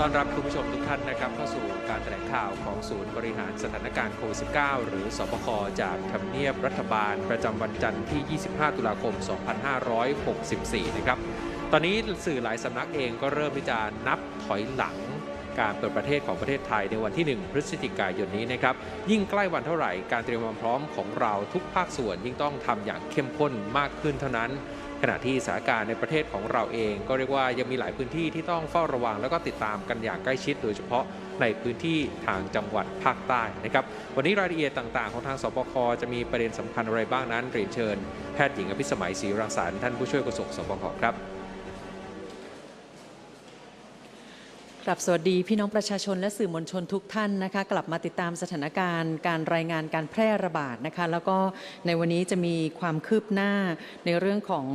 ต้อนรับคุณผู้ชมทุกท่านนะครับเข้าสู่การแถลงข่าวของศูนย์บริหารสถานการณ์โควิด -19 หรือสบคจากทำเนียบรัฐบาลประจำวันจันทร์ที่ 25 ตุลาคม 2564 นะครับ ตอนนี้สื่อหลายสำนักเองก็เริ่มที่จะนับถอยหลังการเปิดประเทศของประเทศไทยในวันที่ 1 พฤศจิกายนนี้นะครับ ยิ่งใกล้วันเท่าไหร่การเตรียมความพร้อมของเราทุกภาคส่วนยิ่งต้องทำอย่างเข้มข้นมากขึ้นเท่านั้น ขณะที่สถานการณ์ในประเทศของเราเอง ก็เรียกว่ายังมีหลายพื้นที่ที่ต้องเฝ้าระวัง แล้วก็ติดตามกันอย่างใกล้ชิด โดยเฉพาะในพื้นที่ทางจังหวัดภาคใต้นะครับวันนี้รายละเอียดต่างๆ ของทางสบคจะมีประเด็นสำคัญอะไรบ้างนั้นเรียนเชิญ แพทย์หญิงอภิสมัยศรีรังสรรค์ท่านผู้ช่วยโฆษกสบคครับ กลับสวัสดีพี่น้องประชาชนและสื่อมวลชนทุกท่านนะคะกลับมาติดตามสถานการณ์การรายงานการแพร่ระบาดนะคะแล้วก็ในวันนี้จะมีความคืบหน้าในเรื่องของ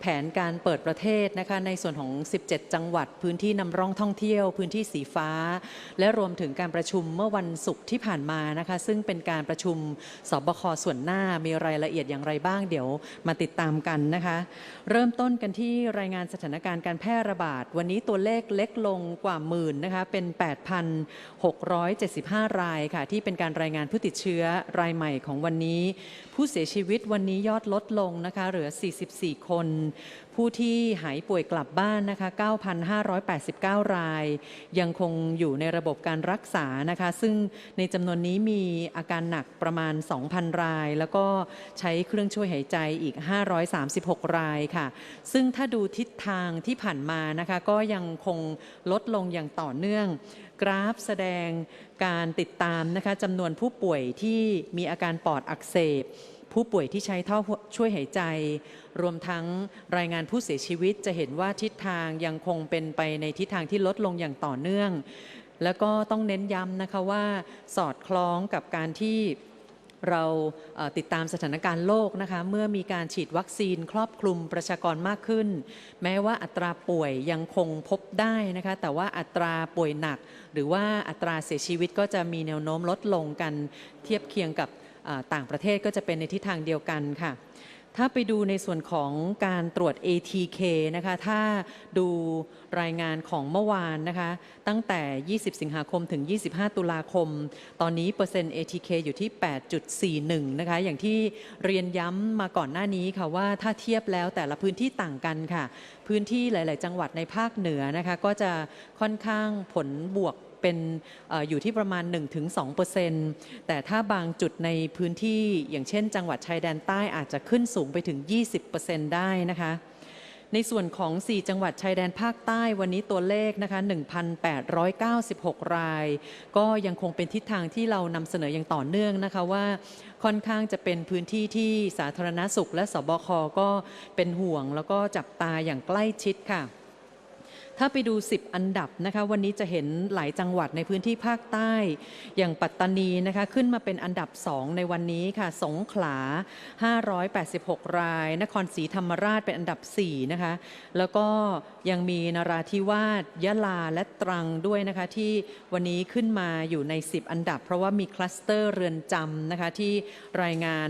แผนการเปิดประเทศนะคะในส่วนของ 17 จังหวัด พื้นที่นำร่องท่องเที่ยว พื้นที่สีฟ้า และรวมถึงการประชุมเมื่อวันศุกร์ที่ผ่านมานะคะซึ่งเป็นการประชุมสบคส่วนหน้ามีรายละเอียดอย่างไรบ้างเดี๋ยวมาติดตามกันนะคะเริ่มต้นกันที่รายงานสถานการณ์การแพร่ระบาด วันนี้ตัวเลขเล็กลงกว่าหมื่นนะคะเป็น 8,675 รายค่ะ ที่เป็นการรายงานผู้ติดเชื้อรายใหม่ของวันนี้ ผู้เสียชีวิตวันนี้ยอดลดลงนะคะเหลือ 44 คน ผู้ที่หายป่วยกลับบ้านนะคะ 9,589 ราย ยังคงอยู่ในระบบการรักษานะคะ ซึ่งในจำนวนนี้มีอาการหนักประมาณ 2,000 ราย แล้วก็ใช้เครื่องช่วยหายใจอีก 536 รายค่ะ ซึ่งถ้าดูทิศทางที่ผ่านมานะคะก็ยังคงลดลงอย่างต่อเนื่อง กราฟแสดงการติดตามนะคะจำนวนผู้ป่วยที่มีอาการปอดอักเสบผู้ป่วยที่ใช้ท่อช่วยหายใจ รวมทั้งรายงานผู้เสียชีวิตจะเห็นว่าทิศทางยังคงเป็นไปในทิศทางที่ลดลงอย่างต่อเนื่อง แล้วก็ต้องเน้นย้ำนะคะว่าสอดคล้องกับการที่ เราติดตามสถานการณ์โลกนะคะเมื่อมีการฉีดวัคซีนครอบคลุมประชากรมากขึ้น แม้ว่าอัตราป่วยยังคงพบได้นะคะแต่ว่าอัตราป่วยหนัก หรือว่าอัตราเสียชีวิตก็จะมีแนวโน้มลดลงกันเทียบเคียงกับต่างประเทศก็จะเป็นในทิศทางเดียวกันค่ะ ถ้าไปดูในส่วนของการตรวจ ATK นะคะ ถ้าดูรายงานของเมื่อวานนะคะ ตั้งแต่ 20 สิงหาคมถึง 25 ตุลาคม ตอนนี้เปอร์เซ็นต์ ATK อยู่ที่ 8.41 นะคะ อย่างที่เรียนย้ำมาก่อนหน้านี้ค่ะว่าถ้าเทียบแล้วแต่ละพื้นที่ต่างกันค่ะ พื้นที่หลาย ๆ จังหวัดในภาคเหนือนะคะ ก็จะค่อนข้างผลบวก เป็นอออยู่ที่ประมาณ 1-2%แต่ถ้าบางจุดในพื้นที่อย่างเช่น จังหวัดชายแดนใต้อาจจะขึ้นสูงไปถึง 20%ได้นะคะในส่วนของ 4 จังหวัดชายแดนภาคใต้วันนี้ตัวเลขนะคะ1,896 ราย ก็ยังคงเป็นทิศทางที่เรานำเสนออย่างต่อเนื่องนะคะว่าค่อนข้างจะเป็นพื้นที่ที่สาธารณสุขและสบคก็เป็นห่วงแล้วก็จับตาอย่างใกล้ชิดค่ะ ถ้าไปดู 10 อันดับนะคะ วันนี้จะเห็นหลายจังหวัดในพื้นที่ภาคใต้ อย่างปัตตานีนะคะ ขึ้นมาเป็นอันดับ 2 ในวันนี้ค่ะ สงขลา 586 ราย นครศรีธรรมราชเป็นอันดับ 4 นะคะ แล้วก็ยังมีนราธิวาสยะลาและตรังด้วยนะคะ ที่วันนี้ขึ้นมาอยู่ใน 10 อันดับ เพราะว่ามีคลัสเตอร์เรือนจำนะคะ ที่รายงาน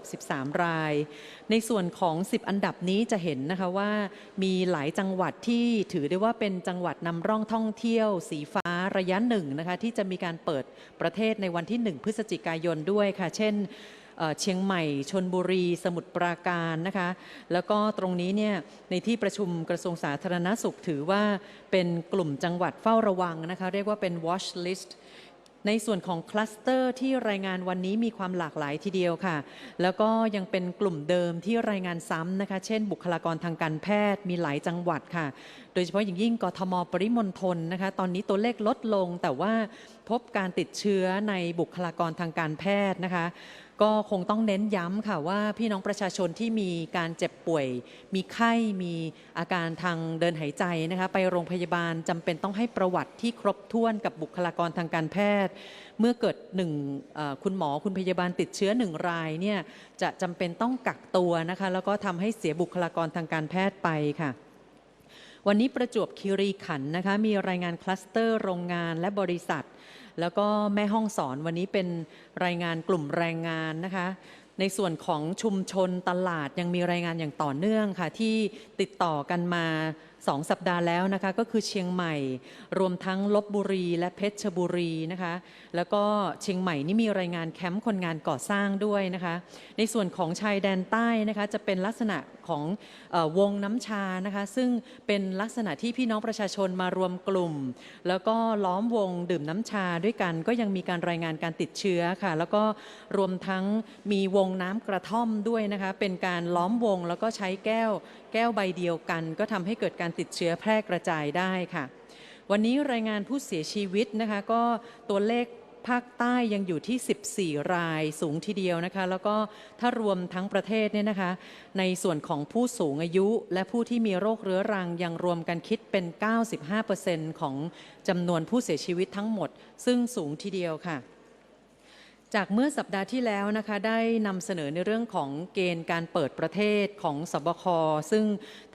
163 ราย ในส่วนของ 10 อันดับนี้จะเห็นนะคะว่ามีหลายจังหวัดที่ถือได้ว่าเป็นจังหวัดนำร่องท่องเที่ยว สีฟ้าระยะหนึ่งนะคะที่จะมีการเปิดประเทศในวันที่ 1 พฤศจิกายนด้วยค่ะ เช่นเชียงใหม่ชนบุรี สมุทรปราการนะคะ แล้วก็ตรงนี้เนี่ยในที่ประชุมกระทรวงสาธารณสุขถือว่าเป็นกลุ่มจังหวัดเฝ้าระวังนะคะ เรียกว่าเป็น watch list ในส่วนของคลัสเตอร์ที่รายงานวันนี้มีความหลากหลายทีเดียวค่ะ แล้วก็ยังเป็นกลุ่มเดิมที่รายงานซ้ำนะคะ เช่นบุคลากรทางการแพทย์มีหลายจังหวัดค่ะโดยเฉพาะอย่างยิ่งกทมปริมณฑลนะคะตอนนี้ตัวเลขลดลง แต่ว่าพบการติดเชื้อในบุคลากรทางการแพทย์นะคะก็คงต้องเน้นย้ำค่ะว่าพี่น้องประชาชนที่มีการเจ็บป่วย มีไข้ มีอาการทางเดินหายใจนะคะไปโรงพยาบาลจำเป็นต้องให้ประวัติที่ครบถ้วนกับบุคลากรทางการแพทย์ เมื่อเกิดหนึ่งคุณหมอคุณพยาบาลติดเชื้อหนึ่งรายเนี่ยจะจำเป็นต้องกักตัวนะคะแล้วก็ทำให้เสียบุคลากรทางการแพทย์ไปค่ะ วันนี้ประจวบคีรีขันธ์นะคะ มีรายงานคลัสเตอร์โรงงานและบริษัท แล้วก็แม่ห้องสอนวันนี้เป็นรายงานกลุ่มแรงงานนะคะ ในส่วนของชุมชนตลาดยังมีรายงานอย่างต่อเนื่องค่ะ ที่ติดต่อกันมา สองสัปดาห์แล้วนะคะก็คือเชียงใหม่ รวมทั้งลบบุรีและเพชรบุรีนะคะแล้วก็เชียงใหม่นี่มีรายงานแคมป์คนงานก่อสร้างด้วยนะคะในส่วนของชายแดนใต้นะคะจะเป็นลักษณะของอวงน้ำชานะคะซึ่งเป็นลักษณะที่พี่น้องประชาชนมารวมกลุ่ม แล้วก็ล้อมวงดื่มน้ำชาด้วยกัน ก็ยังมีการรายงานการติดเชื้อค่ะ แล้วก็รวมทั้งมีวงน้ำกระท่อมด้วยนะคะเป็นการล้อมวงแล้วก็ใช้แก้ว แก้วใบเดียวกัน ก็ทำให้เกิดการติดเชื้อแพร่กระจายได้ค่ะ วันนี้รายงานผู้เสียชีวิตนะคะก็ตัวเลขภาคใต้ยังอยู่ที่ 14 รายสูงทีเดียวนะคะ แล้วก็ถ้ารวมทั้งประเทศเนี่ยนะคะ ในส่วนของผู้สูงอายุ และผู้ที่มีโรคเรื้อรังยังรวมกันคิดเป็น 95%ของจำนวนผู้เสียชีวิตทั้งหมด ซึ่งสูงทีเดียวค่ะ จากเมื่อสัปดาห์ที่แล้วนะคะได้นำเสนอในเรื่องของเกณฑ์การเปิดประเทศของสบคซึ่ง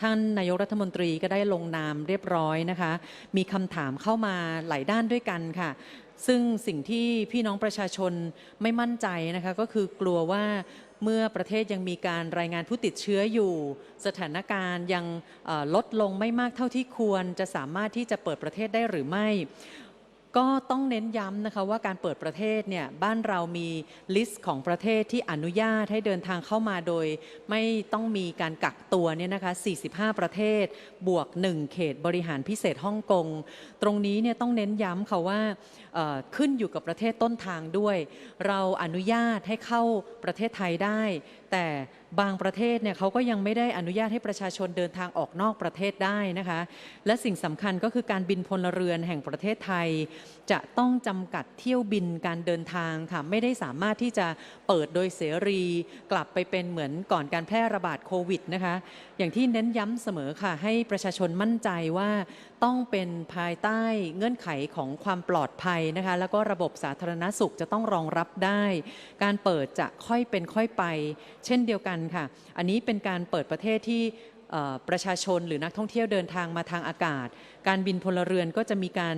ท่านนายกรัฐมนตรีก็ได้ลงนามเรียบร้อยนะคะ มีคำถามเข้ามาหลายด้านด้วยกันค่ะ ซึ่งสิ่งที่พี่น้องประชาชนไม่มั่นใจนะคะก็คือกลัวว่าเมื่อประเทศยังมีการรายงานผู้ติดเชื้ออยู่ สถานการณ์ยังลดลงไม่มากเท่าที่ควร จะสามารถที่จะเปิดประเทศได้หรือไม่ ก็ต้องเน้นย้ำนะคะว่าการเปิดประเทศเนี่ยบ้านเรามีลิสต์ของประเทศที่อนุญาตให้เดินทางเข้ามาโดย ไม่ต้องมีการกักตัวเนี่ยนะคะ 45 ประเทศ บวก 1 เขตบริหารพิเศษฮ่องกง ตรงนี้เนี่ยต้องเน้นย้ำค่ะว่าขึ้นอยู่กับประเทศต้นทางด้วย เราอนุญาตให้เข้าประเทศไทยได้แต่บางประเทศเนี่ยเขาก็ยังไม่ได้อนุญาตให้ประชาชนเดินทางออกนอกประเทศได้นะคะ และสิ่งสำคัญก็คือการบินพลเรือนแห่งประเทศไทย จะต้องจำกัดเที่ยวบินการเดินทางค่ะไม่ได้สามารถที่จะเปิดโดยเสรี กลับไปเป็นเหมือนก่อนการแพร่ระบาดโควิดนะคะ อย่างที่เน้นย้ำเสมอค่ะ ให้ประชาชนมั่นใจว่าต้องเป็นภายใต้เงื่อนไขของความปลอดภัยนะคะ แล้วก็ระบบสาธารณสุขจะต้องรองรับได้ การเปิดจะค่อยเป็นค่อยไปเช่นเดียวกันค่ะ อันนี้เป็นการเปิดประเทศที่ประชาชนหรือนักท่องเที่ยวเดินทางมาทางอากาศ การบินพลเรือนก็จะมีการ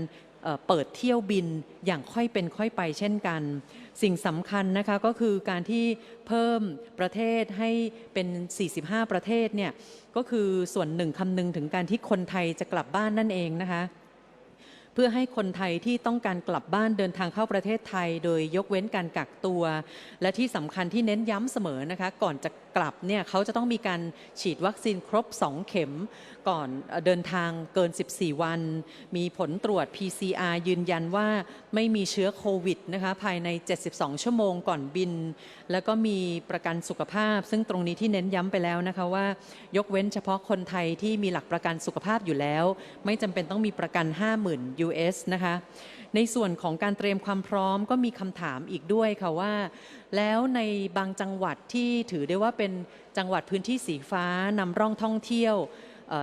เปิดเที่ยวบินอย่างค่อยเป็นค่อยไปเช่นกัน สิ่งสำคัญนะคะก็คือการที่เพิ่มประเทศให้เป็น 45 ประเทศเนี่ยก็คือส่วนหนึ่งคำนึงถึงการที่คนไทยจะกลับบ้านนั่นเองนะคะ พื่อให้คนไทยที่ต้องการกลับบ้านเดินทางเข้าประเทศไทย โดยยกเว้นการกักตัว และที่สำคัญที่เน้นย้ำเสมอนะคะ ก่อนจะ กลับเนี่ยเขาจะต้องมีการฉีดวัคซีนครบ 2 เข็มก่อนเอ่อเดินทางเกิน 14 วัน มีผลตรวจ PCR ยืนยันว่าไม่มีเชื้อโควิดนะคะภายใน 72 ชั่วโมงก่อนบิน แล้วก็มีประกันสุขภาพ ซึ่งตรงนี้ที่เน้นย้ำไปแล้วนะคะว่า ยกเว้นเฉพาะคนไทยที่มีหลักประกันสุขภาพอยู่แล้ว ไม่จำเป็นต้องมีประกัน 50,000 US นะคะ ในส่วนของการเตรียมความพร้อมก็มีคำถามอีกด้วยค่ะว่า แล้วในบางจังหวัดที่ถือได้ว่าเป็นจังหวัดพื้นที่สีฟ้านำร่องท่องเที่ยว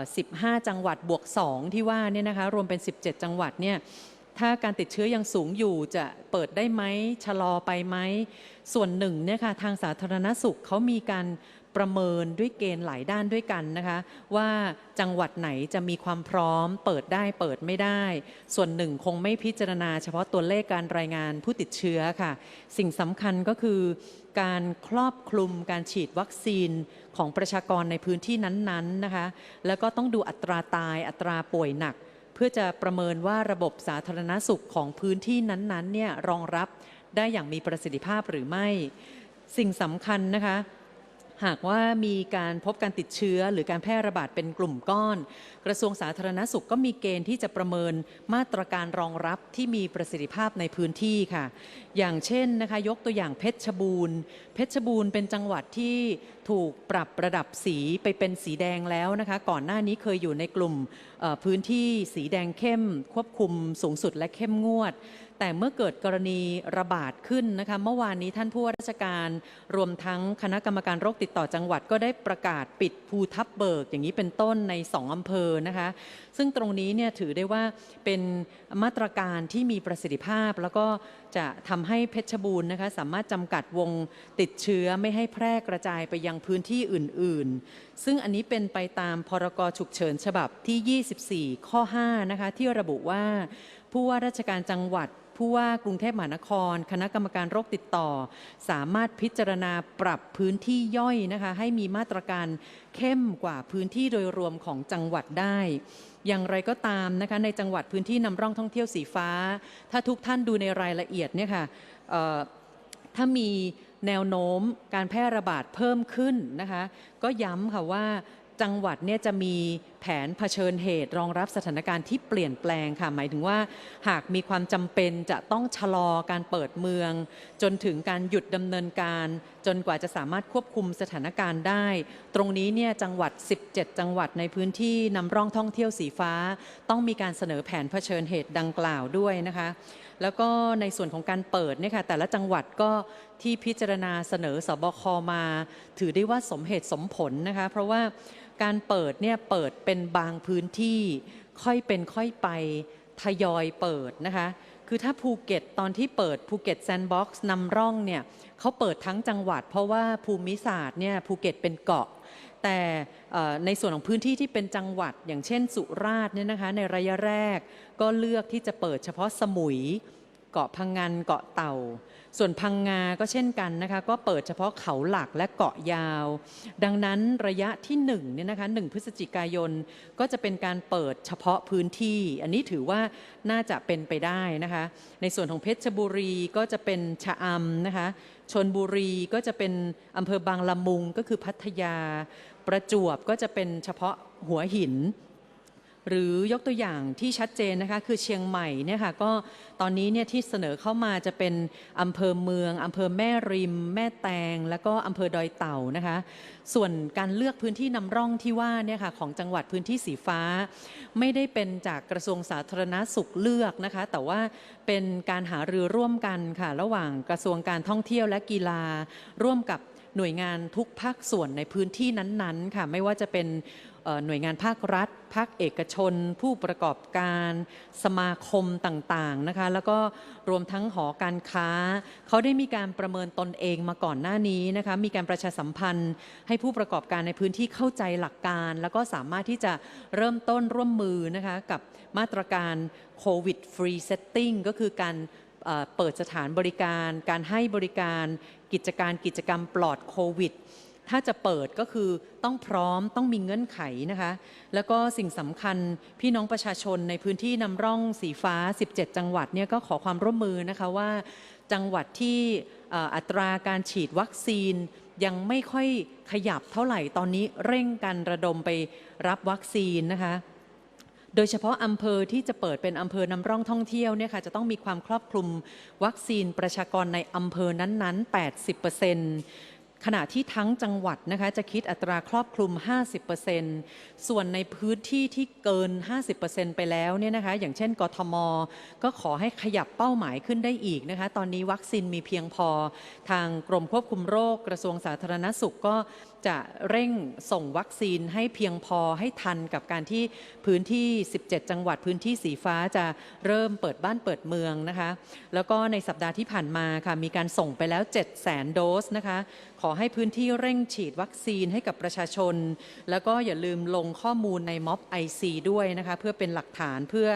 15 จังหวัดบวก 2 ที่ว่าเนี่ยนะคะรวมเป็น 17 จังหวัดเนี่ยถ้าการติดเชื้อยังสูงอยู่จะเปิดได้ไหมชะลอไปไหม ส่วนหนึ่งเนี่ยค่ะทางสาธารณสุขเขามีการ ประเมินด้วยเกณฑ์หลายด้านด้วยกันนะคะ ว่าจังหวัดไหนจะมีความพร้อม เปิดได้เปิดไม่ได้ ส่วนหนึ่งคงไม่พิจารณา เฉพาะตัวเลขการรายงานผู้ติดเชื้อค่ะ สิ่งสำคัญก็คือการครอบคลุมการฉีดวัคซีนของประชากรในพื้นที่นั้นๆนะคะ แล้วก็ต้องดูอัตราตายอัตราป่วยหนัก เพื่อจะประเมินว่าระบบสาธารณสุขของพื้นที่นั้นๆเนี่ยรองรับได้อย่างมีประสิทธิภาพหรือไม่ สิ่งสำคัญนะคะ หากว่ามีการพบการติดเชื้อ หรือการแพร่ระบาดเป็นกลุ่มก้อน กระทรวงสาธารณสุขก็มีเกณฑ์ที่จะประเมินมาตรการรองรับที่มีประสิทธิภาพในพื้นที่ค่ะ อย่างเช่นนะคะยกตัวอย่างเพชรบูรณ์ เพชรบูรณ์เป็นจังหวัดที่ถูกปรับระดับสีไปเป็นสีแดงแล้วนะคะ ก่อนหน้านี้เคยอยู่ในกลุ่มพื้นที่สีแดงเข้ม ควบคุมสูงสุดและเข้มงวด แต่เมื่อเกิดกรณีระบาดขึ้นนะคะเมื่อวานนี้ท่านผู้ว่าราชการรวมทั้งคณะกรรมการโรคติดต่อจังหวัดก็ได้ประกาศปิดภูทับเบิกอย่างนี้เป็นต้นใน 2 อำเภอนะคะซึ่งตรงนี้เนี่ยถือได้ว่าเป็นมาตรการที่มีประสิทธิภาพ แล้วก็จะทำให้เพชรบูรณ์นะคะสามารถจำกัดวงติดเชื้อไม่ให้แพร่กระจายไปยังพื้นที่อื่น ๆ ซึ่งอันนี้เป็นไปตามพรกฉุกเฉินฉบับที่ 24 ข้อ 5 นะคะที่ระบุว่าผู้ว่าราชการจังหวัด ผู้ว่ากรุงเทพมหานคร คณะกรรมการโรคติดต่อ สามารถพิจารณาปรับพื้นที่ย่อยนะคะให้มีมาตรการเข้มกว่าพื้นที่โดยรวมของจังหวัดได้ อย่างไรก็ตามนะคะในจังหวัดพื้นที่นำร่องท่องเที่ยวสีฟ้า ถ้าทุกท่านดูในรายละเอียดเนี่ยค่ะถ้ามีแนวโน้มการแพร่ระบาดเพิ่มขึ้นนะคะ ก็ย้ำค่ะว่า จังหวัดเนี่ยจะมีแผนเผชิญเหตุ รองรับสถานการณ์ที่เปลี่ยนแปลงค่ะ หมายถึงว่า หากมีความจำเป็นจะต้องชะลอการเปิดเมือง จนถึงการหยุดดำเนินการ จนกว่าจะสามารถควบคุมสถานการณ์ได้ ตรงนี้เนี่ยจังหวัด 17 จังหวัดในพื้นที่นำร่องท่องเที่ยวสีฟ้า ต้องมีการเสนอแผนเผชิญเหตุดังกล่าวด้วยนะคะ แล้วก็ในส่วนของการเปิดเนี่ยค่ะแต่ละจังหวัดก็ที่พิจารณาเสนอสบคมา ถือได้ว่าสมเหตุสมผลนะคะ เพราะว่า การเปิดเนี่ยเปิดเป็นบางพื้นที่ ค่อยเป็นค่อยไปทยอยเปิดนะคะ คือถ้าภูเก็ตตอนที่เปิดภูเก็ตแซนด์บ็อกซ์นำร่องเนี่ยเขาเปิดทั้งจังหวัด เพราะว่าภูมิศาสตร์เนี่ยภูเก็ตเป็นเกาะ แต่ในส่วนของพื้นที่ที่เป็นจังหวัด อย่างเช่นสุราษฎร์เนี่ยนะคะในระยะแรกก็เลือกที่จะเปิดเฉพาะสมุย เกาะพังงานเกาะเต่า ส่วนพังงาก็เช่นกันนะคะก็เปิดเฉพาะเขาหลักและเกาะยาว ดังนั้นระยะที่1เนี่ยนะคะ1พฤศจิกายนก็จะเป็นการเปิดเฉพาะพื้นที่ อันนี้ถือว่าน่าจะเป็นไปได้นะคะในส่วนของเพชรบุรีก็จะเป็นชะอำนะคะชนบุรีก็จะเป็นอำเภอบางละมุงก็คือพัทยา ประจวบก็จะเป็นเฉพาะหัวหิน หรือยกตัวอย่างที่ชัดเจนนะคะคือเชียงใหม่เนี่ยค่ะก็ตอนนี้เนี่ยที่เสนอเข้ามาจะเป็นอำเภอเมืองอำเภอแม่ริม แม่แตง แล้วก็อำเภอดอยเต่านะคะ ส่วนการเลือกพื้นที่นำร่องที่ว่าเนี่ยค่ะของจังหวัดพื้นที่สีฟ้า ไม่ได้เป็นจากกระทรวงสาธารณาสุขเลือกนะคะ แต่ว่าเป็นการหารือร่วมกันค่ะ ระหว่างกระทรวงการท่องเที่ยวและกีฬาร่วมกับหน่วยงานทุกภาคส่วนในพื้นที่นั้นๆค่ะ ไม่ว่าจะเป็น หน่วยงานภาครัฐ ภาคเอกชน ผู้ประกอบการ สมาคมต่างๆนะคะแล้วก็รวมทั้งหอการค้า เขาได้มีการประเมินตนเองมาก่อนหน้านี้นะคะมีการประชาสัมพันธ์ ให้ผู้ประกอบการในพื้นที่เข้าใจหลักการ แล้วก็สามารถที่จะเริ่มต้นร่วมมือนะคะกับมาตรการโควิดฟรีเซตติ้งก็คือการเปิดสถานบริการ การให้บริการ กิจการกิจกรรมปลอดโควิด ถ้าจะเปิดก็คือต้องพร้อมต้องมีเงื่อนไขนะคะ แล้วก็สิ่งสำคัญพี่น้องประชาชนในพื้นที่นำร่องสีฟ้า 17 จังหวัดเนี่ยก็ขอความร่วมมือนะคะว่า จังหวัดที่อัตราการฉีดวัคซีนยังไม่ค่อยขยับเท่าไหร่ตอนนี้เร่งกันระดมไปรับวัคซีนนะคะ โดยเฉพาะอำเภอที่จะเปิดเป็นอำเภอนำร่องท่องเที่ยวเนี่ยค่ะจะต้องมีความครอบคลุมวัคซีนประชากรในอำเภอนั้นๆ 80% ขณะที่ทั้งจังหวัดนะคะจะคิดอัตราครอบคลุม 50%ส่วนในพื้นที่ที่เกิน 50%ไปแล้วเนี่ยนะคะอย่างเช่น กทม ก็ขอให้ขยับเป้าหมายขึ้นได้อีกนะคะตอนนี้วัคซีนมีเพียงพอ ทางกรมควบคุมโรคกระทรวงสาธารณสุขก็ จะเร่งส่งวัคซีนให้เพียงพอให้ทันกับการที่พื้นที่ 17 จังหวัดพื้นที่สีฟ้าจะเริ่มเปิดบ้านเปิดเมืองนะคะ แล้วก็ในสัปดาห์ที่ผ่านมาค่ะมีการส่งไปแล้ว 7 0 0 0 0 0 โดสนะคะ ขอให้พื้นที่เร่งฉีดวัคซีนให้กับประชาชน แล้วก็อย่าลืมลงข้อมูลในม็อบ IC ด้วยนะคะเพื่อเป็นหลักฐานเพื่อ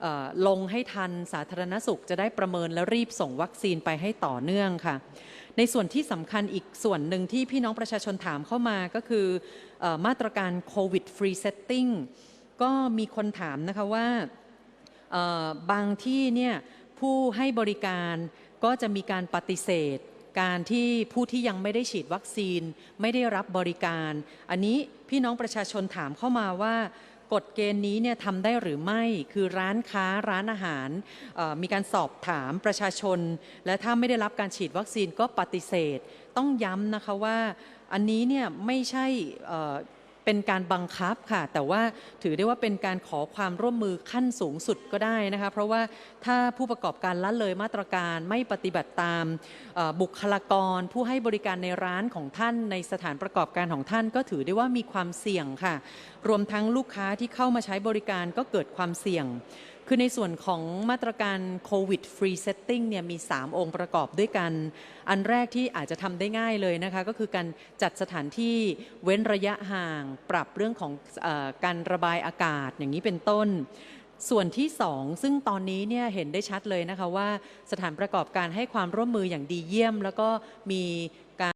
เออลงให้ทันสาธารณสุขจะได้ประเมินและรีบส่งวัคซีนไปให้ต่อเนื่องค่ะ ในส่วนที่สำคัญอีกส่วนหนึ่งที่พี่น้องประชาชนถามเข้ามาก็คืออมาตรการโควิดฟรีเซตติ้งก็มีคนถามนะคะว่าบางที่เนี่ยผู้ให้บริการก็จะมีการปฏิเสธ การที่ผู้ที่ยังไม่ได้ฉีดวัคซีนไม่ได้รับบริการ อันนี้พี่น้องประชาชนถามเข้ามาว่า กฎเกณฑ์นี้เนี่ยทำได้หรือไม่คือร้านค้าร้านอาหาร มีการสอบถามประชาชน และถ้าไม่ได้รับการฉีดวัคซีนก็ปฏิเสธ ต้องย้ำนะคะว่าอันนี้เนี่ยไม่ใช่ เป็นการบังคับค่ะ แต่ว่าถือได้ว่าเป็นการขอความร่วมมือขั้นสูงสุดก็ได้นะคะเพราะว่าถ้าผู้ประกอบการละเลยมาตรการไม่ปฏิบัติตามบุคลากร ผู้ให้บริการในร้านของท่านในสถานประกอบการของท่านก็ถือได้ว่ามีความเสี่ยงค่ะ รวมทั้งลูกค้าที่เข้ามาใช้บริการก็เกิดความเสี่ยง คือในส่วนของมาตรการโควิดฟรีเซตติ้งเนี่ยมี 3 องค์ประกอบด้วยกัน อันแรกที่อาจจะทำได้ง่ายเลยนะคะ ก็คือการจัดสถานที่เว้นระยะห่าง ปรับเรื่องของออการระบายอากาศอย่างนี้เป็นต้นส่วนที่ 2 ซึ่งตอนนี้เนี่ยเห็นได้ชัดเลยนะคะว่าสถานประกอบการให้ความร่วมมืออย่างดีเยี่ยม แล้วก็มีการ